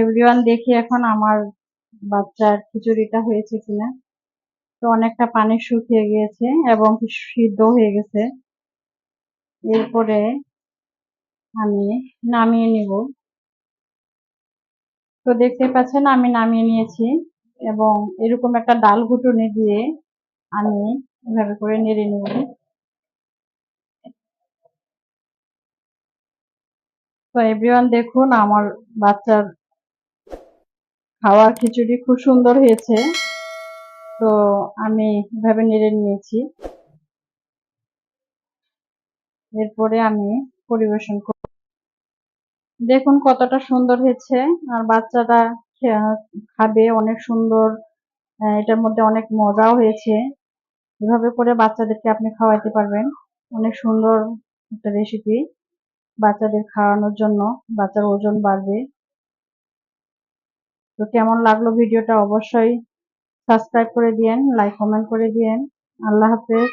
Everyone দেখি এখন আমার বাচ্চার খিচুড়িটা হয়েছে কিনা। তো অনেকটা পানি শুকিয়ে গিয়েছে এবং সিদ্ধ হয়ে গেছে। এরপরে আমি নামিয়ে নিব। তো দেখতে পাচ্ছেন আমি নামিয়ে নিয়েছি এবং এরকম একটা ডাল ঘুটুনি দিয়ে আমি এভাবে করে নেড়ে নেব। তো এভরিওয়ান দেখুন আমার বাচ্চার খাওয়ার খিচুড়ি খুব সুন্দর হয়েছে। তো আমি এভাবে নেড়ে নিয়েছি। এরপরে আমি পরিবেশন করব দেখুন কতটা সুন্দর হয়েছে। আর বাচ্চাটা খাবে অনেক সুন্দর। এটার মধ্যে অনেক মজাও হয়েছে। এভাবে করে বাচ্চাদেরকে আপনি খাওয়াইতে পারবেন। অনেক সুন্দর একটা রেসিপি বাচ্চাদের খাওয়ানোর জন্য। বাচ্চার ওজন বাড়বে। তো কেমন লাগল ভিডিওটা অবশ্যই সাবস্ক্রাইব করে দিয়েন লাইক কমেন্ট করে দিয়েন। আল্লাহ হাফেজ।